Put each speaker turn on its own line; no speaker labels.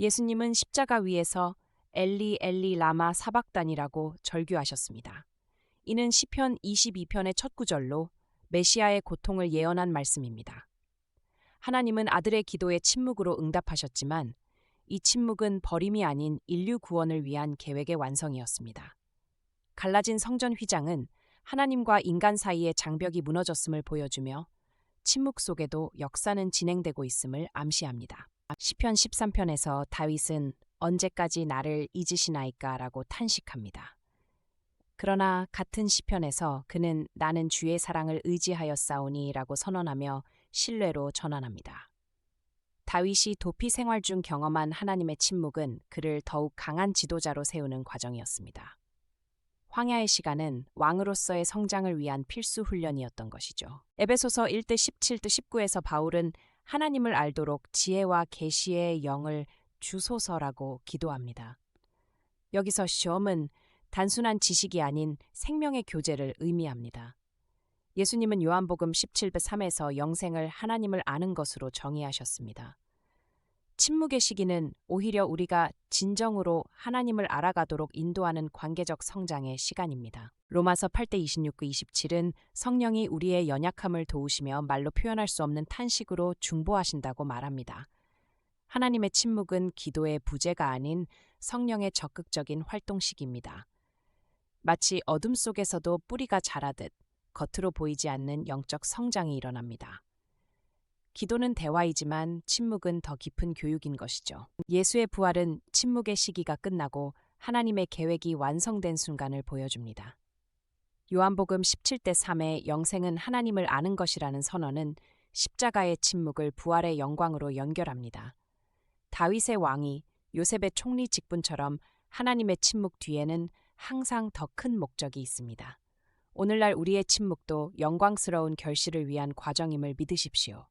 예수님은 십자가 위에서 엘리 엘리 라마 사박단이라고 절규하셨습니다. 이는 시편 22편의 첫 구절로 메시아의 고통을 예언한 말씀입니다. 하나님은 아들의 기도에 침묵으로 응답하셨지만 이 침묵은 버림이 아닌 인류 구원을 위한 계획의 완성이었습니다. 갈라진 성전 휘장은 하나님과 인간 사이의 장벽이 무너졌음을 보여주며 침묵 속에도 역사는 진행되고 있음을 암시합니다. 시편 13편에서 다윗은 언제까지 나를 잊으시나이까라고 탄식합니다. 그러나 같은 시편에서 그는 나는 주의 사랑을 의지하였사오니라고 선언하며 신뢰로 전환합니다. 다윗이 도피 생활 중 경험한 하나님의 침묵은 그를 더욱 강한 지도자로 세우는 과정이었습니다. 황야의 시간은 왕으로서의 성장을 위한 필수 훈련이었던 것이죠. 에베소서 1대 17대 19에서 바울은 하나님을 알도록 지혜와 계시의 영을 주소서라고 기도합니다. 여기서 시험은 단순한 지식이 아닌 생명의 교제를 의미합니다. 예수님은 요한복음 17배 3에서 영생을 하나님을 아는 것으로 정의하셨습니다. 침묵의 시기는 오히려 우리가 진정으로 하나님을 알아가도록 인도하는 관계적 성장의 시간입니다. 로마서 8대 26그 27은 성령이 우리의 연약함을 도우시며 말로 표현할 수 없는 탄식으로 중보하신다고 말합니다. 하나님의 침묵은 기도의 부재가 아닌 성령의 적극적인 활동식입니다. 마치 어둠 속에서도 뿌리가 자라듯 겉으로 보이지 않는 영적 성장이 일어납니다. 기도는 대화이지만 침묵은 더 깊은 교육인 것이죠. 예수의 부활은 침묵의 시기가 끝나고 하나님의 계획이 완성된 순간을 보여줍니다. 요한복음 17대 3의 영생은 하나님을 아는 것이라는 선언은 십자가의 침묵을 부활의 영광으로 연결합니다. 다윗의 왕이 요셉의 총리 직분처럼 하나님의 침묵 뒤에는 항상 더 큰 목적이 있습니다. 오늘날 우리의 침묵도 영광스러운 결실을 위한 과정임을 믿으십시오.